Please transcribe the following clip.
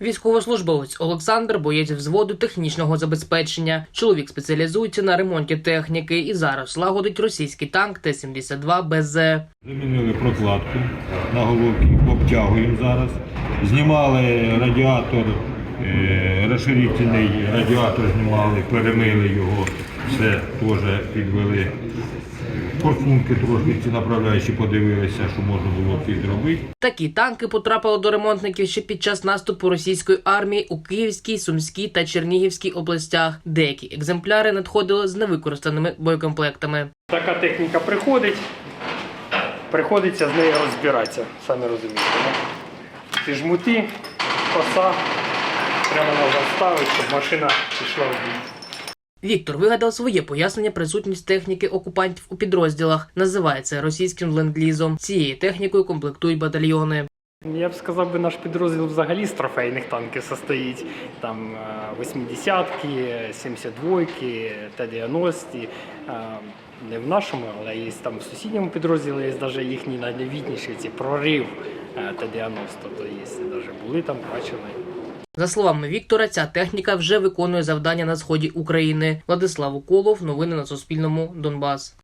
Військовослужбовець Олександр боєць взводу технічного забезпечення. Чоловік спеціалізується на ремонті техніки і зараз лагодить російський танк Т-72 БЗ. Замінили прокладку на головки, обтягуємо зараз. Знімали радіатор, е, розширительний радіатор знімали, перемили його, все теж підвели. Форсунки трошки ці направляючі подивилися, що можна було підробити. Такі танки потрапили до ремонтників ще під час наступу російської армії у Київській, Сумській та Чернігівській областях. Деякі екземпляри надходили з невикористаними боєкомплектами. Така техніка приходить, приходиться з нею розбиратися, самі розумієте. Ці жмути, коса, прямо можна ставити, щоб машина пішла в бій. Віктор вигадав своє пояснення присутність техніки окупантів у підрозділах. Називає це російським ленд-лізом. Цією технікою комплектують батальйони. Я б сказав, би наш підрозділ взагалі з трофейних танків состоїть. Там е, 80-ки, 72-ки, Т-90. Е, Не в нашому, але є там в сусідньому підрозділі, є навіть їхній найновітніший ці прорив е, Т-90. То є, навіть були там, бачили. За словами Віктора, ця техніка вже виконує завдання на сході України. Владислав Уколов. Новини на Суспільному. Донбас.